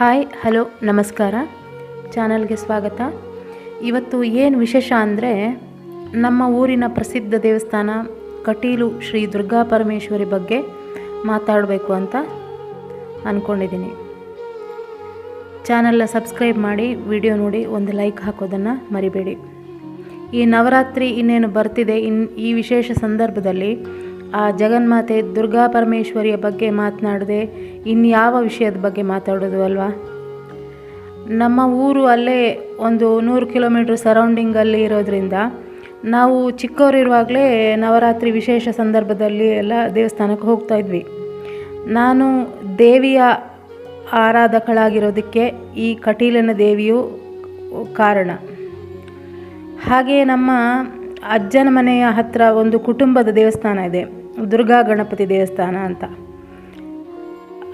Hi, hello, ನಮಸ್ಕಾರ. ಚಾನಲ್ಗೆ ಸ್ವಾಗತ. ಇವತ್ತು ಏನು ವಿಶೇಷ ಅಂದರೆ ನಮ್ಮ ಊರಿನ ಪ್ರಸಿದ್ಧ ದೇವಸ್ಥಾನ ಕಟೀಲು ಶ್ರೀ ದುರ್ಗಾ ಪರಮೇಶ್ವರಿ ಬಗ್ಗೆ ಮಾತಾಡಬೇಕು ಅಂತ ಅಂದ್ಕೊಂಡಿದ್ದೀನಿ ಚಾನಲ್ನ ಸಬ್ಸ್ಕ್ರೈಬ್ ಮಾಡಿ, ವಿಡಿಯೋ ನೋಡಿ, ಒಂದು ಲೈಕ್ ಹಾಕೋದನ್ನು ಮರಿಬೇಡಿ. ಈ ನವರಾತ್ರಿ ಇನ್ನೇನು ಬರ್ತಿದೆ, ಇನ್ ಈ ವಿಶೇಷ ಸಂದರ್ಭದಲ್ಲಿ ಆ ಜಗನ್ಮಾತೆ ದುರ್ಗಾ ಪರಮೇಶ್ವರಿಯ ಬಗ್ಗೆ ಮಾತನಾಡದೆ ಇನ್ಯಾವ ವಿಷಯದ ಬಗ್ಗೆ ಮಾತಾಡೋದು ಅಲ್ವಾ? ನಮ್ಮ ಊರು ಅಲ್ಲೇ ಒಂದು ನೂರು ಕಿಲೋಮೀಟ್ರ್ ಸರೌಂಡಿಂಗಲ್ಲಿ ಇರೋದ್ರಿಂದ ನಾವು ಚಿಕ್ಕವರಿರುವಾಗಲೇ ನವರಾತ್ರಿ ವಿಶೇಷ ಸಂದರ್ಭದಲ್ಲಿ ಎಲ್ಲ ದೇವಸ್ಥಾನಕ್ಕೆ ಹೋಗ್ತಾ ಇದ್ವಿ. ನಾನು ದೇವಿಯ ಆರಾಧಕಳಾಗಿರೋದಕ್ಕೆ ಈ ಕಟೀಲನ ದೇವಿಯು ಕಾರಣ. ಹಾಗೆಯೇ ನಮ್ಮ ಅಜ್ಜನ ಮನೆಯ ಹತ್ತಿರ ಒಂದು ಕುಟುಂಬದ ದೇವಸ್ಥಾನ ಇದೆ. ದುರ್ಗಾ ಗಣಪತಿ ದೇವಸ್ಥಾನ ಅಂತ.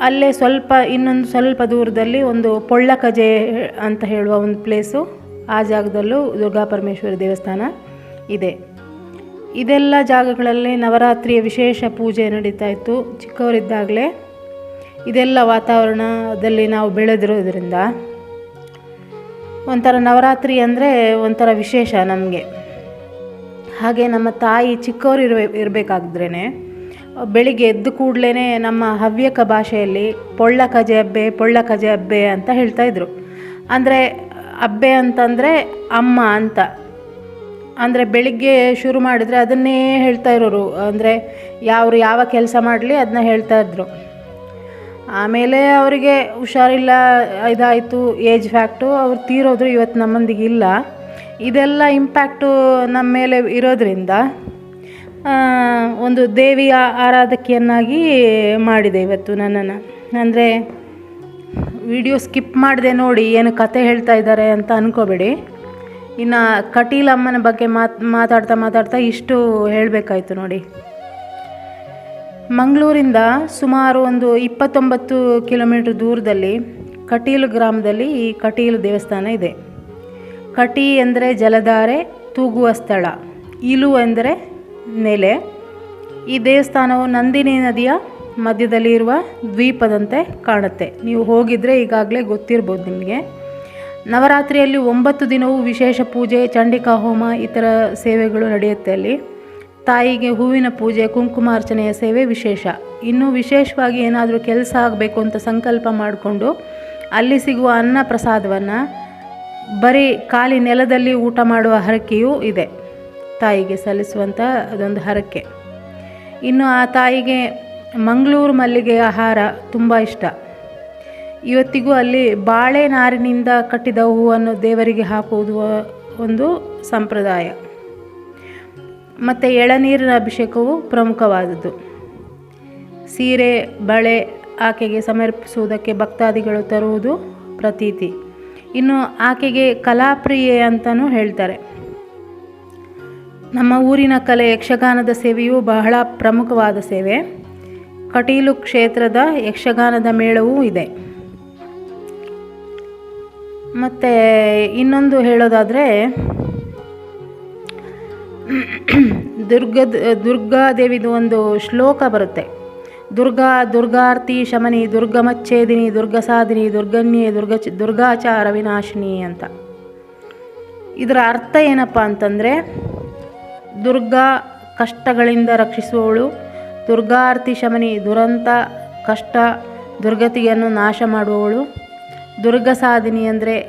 ಅಲ್ಲೇ ಸ್ವಲ್ಪ, ಇನ್ನೊಂದು ಸ್ವಲ್ಪ ದೂರದಲ್ಲಿ ಒಂದು ಪೊಳ್ಳಕಜೆ ಅಂತ ಹೇಳುವ ಒಂದು ಪ್ಲೇಸು ಆ ಜಾಗದಲ್ಲೂ ದುರ್ಗಾ ಪರಮೇಶ್ವರಿ ದೇವಸ್ಥಾನ ಇದೆ. ಇದೆಲ್ಲ ಜಾಗಗಳಲ್ಲಿ ನವರಾತ್ರಿಯ ವಿಶೇಷ ಪೂಜೆ ನಡೀತಾ ಇತ್ತು ಚಿಕ್ಕವರಿದ್ದಾಗಲೇ. ಇದೆಲ್ಲ ವಾತಾವರಣದಲ್ಲಿ ನಾವು ಬೆಳೆದಿರೋದ್ರಿಂದ ಒಂಥರ ನವರಾತ್ರಿ ಅಂದರೆ ಒಂಥರ ವಿಶೇಷ ನಮಗೆ. ಹಾಗೆ ನಮ್ಮ ತಾಯಿ ಚಿಕ್ಕವರು ಇರಬೇ ಇರಬೇಕಾದ್ರೇ ಬೆಳಿಗ್ಗೆ ಎದ್ದು ಕೂಡಲೇ ನಮ್ಮ ಹವ್ಯಕ ಭಾಷೆಯಲ್ಲಿ ಪೊಳ್ಳ ಕಜೆ ಅಬ್ಬೆ ಪೊಳ್ಳ ಕಜೆ ಅಬ್ಬೆ ಅಂತ ಹೇಳ್ತಾಯಿದ್ರು ಅಂದರೆ ಅಬ್ಬೆ ಅಂತಂದರೆ ಅಮ್ಮ ಅಂತ. ಅಂದರೆ ಬೆಳಿಗ್ಗೆ ಶುರು ಮಾಡಿದರೆ ಅದನ್ನೇ ಹೇಳ್ತಾ ಇರೋರು. ಅಂದರೆ ಯಾರು ಯಾವ ಕೆಲಸ ಮಾಡಲಿ ಅದನ್ನ ಹೇಳ್ತಾ ಇದ್ರು. ಆಮೇಲೆ ಅವರಿಗೆ ಹುಷಾರಿಲ್ಲ, ಇದಾಯಿತು, ಏಜ್ ಫ್ಯಾಕ್ಟು, ಅವ್ರು ತೀರೋದ್ರು, ಇವತ್ತು ನಮ್ಮೊಂದಿಗೆ ಇಲ್ಲ. ಇದೆಲ್ಲ ಇಂಪ್ಯಾಕ್ಟು ನಮ್ಮ ಮೇಲೆ ಇರೋದರಿಂದ ಒಂದು ದೇವಿಯ ಆರಾಧಕಿಯನ್ನಾಗಿ ಮಾಡಿದೆ ಇವತ್ತು ನನ್ನನ್ನು. ಅಂದರೆ ವಿಡಿಯೋ ಸ್ಕಿಪ್ ಮಾಡಿದೆ ನೋಡಿ ಏನು ಕತೆ ಹೇಳ್ತಾ ಇದ್ದಾರೆ ಅಂತ ಅಂದ್ಕೋಬೇಡಿ ಇನ್ನು ಕಟೀಲಮ್ಮನ ಬಗ್ಗೆ ಮಾತು, ಮಾತಾಡ್ತಾ ಮಾತಾಡ್ತಾ ಇಷ್ಟು ಹೇಳಬೇಕಾಯ್ತು ನೋಡಿ. ಮಂಗಳೂರಿಂದ ಸುಮಾರು ಒಂದು ಇಪ್ಪತ್ತೊಂಬತ್ತು ಕಿಲೋಮೀಟ್ರ್ ದೂರದಲ್ಲಿ ಕಟೀಲು ಗ್ರಾಮದಲ್ಲಿ ಈ ಕಟೀಲು ದೇವಸ್ಥಾನ ಇದೆ. ಕಟಿ ಎಂದರೆ ಜಲಧಾರೆ, ತೂಗುವ ಸ್ಥಳ, ಇಲು ಎಂದರೆ ನೆಲೆ. ಈ ದೇವಸ್ಥಾನವು ನಂದಿನಿ ನದಿಯ ಮಧ್ಯದಲ್ಲಿ ಇರುವ ದ್ವೀಪದಂತೆ ಕಾಣುತ್ತೆ. ನೀವು ಹೋಗಿದ್ರೆ ಈಗಾಗಲೇ ಗೊತ್ತಿರ್ಬೋದು ನಿಮಗೆ. ನವರಾತ್ರಿಯಲ್ಲಿ ಒಂಬತ್ತು ದಿನವೂ ವಿಶೇಷ ಪೂಜೆ, ಚಂಡಿಕಾ ಹೋಮ ಥರ ಸೇವೆಗಳು ನಡೆಯುತ್ತೆ ಅಲ್ಲಿ. ತಾಯಿಗೆ ಹೂವಿನ ಪೂಜೆ ಕುಂಕುಮಾರ್ಚನೆಯ ಸೇವೆ ವಿಶೇಷ. ಇನ್ನು ವಿಶೇಷವಾಗಿ ಏನಾದರೂ ಕೆಲಸ ಆಗಬೇಕು ಅಂತ ಸಂಕಲ್ಪ ಮಾಡಿಕೊಂಡು ಅಲ್ಲಿ ಸಿಗುವ ಅನ್ನ ಪ್ರಸಾದವನ್ನು ಬರೀ ಖಾಲಿ ನೆಲದಲ್ಲಿ ಊಟ ಮಾಡುವ ಹರಕೆಯೂ ಇದೆ. ತಾಯಿಗೆ ಸಲ್ಲಿಸುವಂಥ ಅದೊಂದು ಹರಕೆ. ಇನ್ನು ಆ ತಾಯಿಗೆ ಮಂಗಳೂರು ಮಲ್ಲಿಗೆ ಆಹಾರ ತುಂಬ ಇಷ್ಟ. ಇವತ್ತಿಗೂ ಅಲ್ಲಿ ಬಾಳೆ ನಾರಿನಿಂದ ಕಟ್ಟಿದ ಹೂವನ್ನು ದೇವರಿಗೆ ಹಾಕುವುದು ಒಂದು ಸಂಪ್ರದಾಯ. ಮತ್ತು ಎಳನೀರಿನ ಅಭಿಷೇಕವು ಪ್ರಮುಖವಾದದ್ದು. ಸೀರೆ, ಬಳೆ ಆಕೆಗೆ ಸಮರ್ಪಿಸುವುದಕ್ಕೆ ಭಕ್ತಾದಿಗಳು ತರುವುದು ಪ್ರತೀತಿ. ಇನ್ನು ಆಕೆಗೆ ಕಲಾಪ್ರಿಯೆ ಅಂತಲೂ ಹೇಳ್ತಾರೆ. ನಮ್ಮ ಊರಿನ ಕಲೆ ಯಕ್ಷಗಾನದ ಸೇವೆಯು ಬಹಳ ಪ್ರಮುಖವಾದ ಸೇವೆ. ಕಟೀಲು ಕ್ಷೇತ್ರದ ಯಕ್ಷಗಾನದ ಮೇಳವೂ ಇದೆ. ಮತ್ತು ಇನ್ನೊಂದು ಹೇಳೋದಾದರೆ, ದುರ್ಗದ, ದುರ್ಗಾದೇವಿದು ಒಂದು ಶ್ಲೋಕ ಬರುತ್ತೆ. ದುರ್ಗಾ, ದುರ್ಗಾರ್ತಿ, ಶಮನಿ, ದುರ್ಗಮಚ್ಛೇದಿನಿ ದುರ್ಗಸಾಧಿನಿ ದುರ್ಗನ್ಯೆ ದುರ್ಗ ದುರ್ಗಾಚಾರ ವಿನಾಶಿನಿ ಅಂತ. ಇದರ ಅರ್ಥ ಏನಪ್ಪ ಅಂತಂದರೆ, ದುರ್ಗಾ ಕಷ್ಟಗಳಿಂದ ರಕ್ಷಿಸುವವಳು, ದುರ್ಗಾರ್ತಿ, ಶಮನಿ, ದುರಂತ, ಕಷ್ಟ, ದುರ್ಗತಿಯನ್ನು ನಾಶ ಮಾಡುವವಳು ದುರ್ಗ ಸಾಧಿನಿ ಅಂದರೆ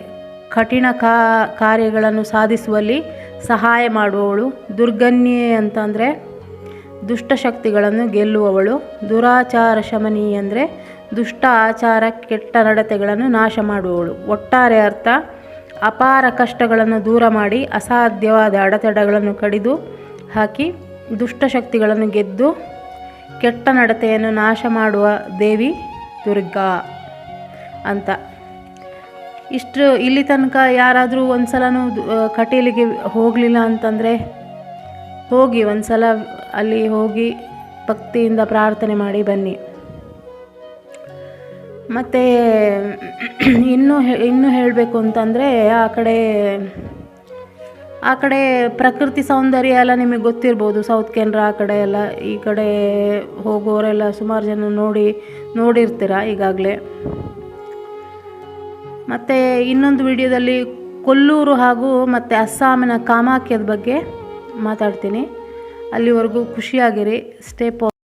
ಕಠಿಣ ಕಾ, ಕಾರ್ಯಗಳನ್ನು ಸಾಧಿಸುವಲ್ಲಿ ಸಹಾಯ ಮಾಡುವವಳು, ದುರ್ಗನ್ಯೆ ಅಂತಂದರೆ ದುಷ್ಟಶಕ್ತಿಗಳನ್ನು ಗೆಲ್ಲುವವಳು. ದುರಾಚಾರ ಶಮನಿ ಅಂದರೆ ದುಷ್ಟ ಆಚಾರ ಕೆಟ್ಟ ನಡತೆಗಳನ್ನು ನಾಶ ಮಾಡುವವಳು. ಒಟ್ಟಾರೆ ಅರ್ಥ, ಅಪಾರ ಕಷ್ಟಗಳನ್ನು ದೂರ ಮಾಡಿ ಅಸಾಧ್ಯವಾದ ಅಡೆತಡೆಗಳನ್ನು ಕಡಿದು ಹಾಕಿ ದುಷ್ಟಶಕ್ತಿಗಳನ್ನು ಗೆದ್ದು ಕೆಟ್ಟ ನಡತೆಯನ್ನು ನಾಶ ಮಾಡುವ ದೇವಿ ದುರ್ಗಾ ಅಂತ. ಇಷ್ಟು ಇಲ್ಲಿ ತನಕ ಯಾರಾದರೂ ಒಂದು ಸಲನೂ ಕಟೀಲಿಗೆ ಹೋಗಲಿಲ್ಲ ಅಂತಂದರೆ ಹೋಗಿ ಒಂದು ಸಲ ಅಲ್ಲಿ ಹೋಗಿ ಭಕ್ತಿಯಿಂದ ಪ್ರಾರ್ಥನೆ ಮಾಡಿ ಬನ್ನಿ. ಮತ್ತು ಇನ್ನೂ ಇನ್ನೂ ಹೇಳಬೇಕು ಅಂತಂದರೆ ಆ ಕಡೆ ಆ ಕಡೆ ಪ್ರಕೃತಿ ಸೌಂದರ್ಯ ಎಲ್ಲ ನಿಮಗೆ ಗೊತ್ತಿರ್ಬೋದು ಸೌತ್ ಕೆನರಾ ಆ ಕಡೆ ಎಲ್ಲ, ಈ ಕಡೆ ಹೋಗೋರೆಲ್ಲ ಸುಮಾರು ಜನ ನೋಡಿ, ನೋಡಿರ್ತೀರ ಈಗಾಗಲೇ. ಮತ್ತು ಇನ್ನೊಂದು ವಿಡಿಯೋದಲ್ಲಿ ಕೊಲ್ಲೂರು ಹಾಗೂ ಮತ್ತು ಅಸ್ಸಾಮಿನ ಕಾಮಾಖ್ಯದ ಬಗ್ಗೆ ಮಾತಾಡ್ತೀನಿ. ಅಲ್ಲಿವರೆಗೂ ಖುಷಿಯಾಗಿರಿ. ಸ್ಟೇ ಪಾ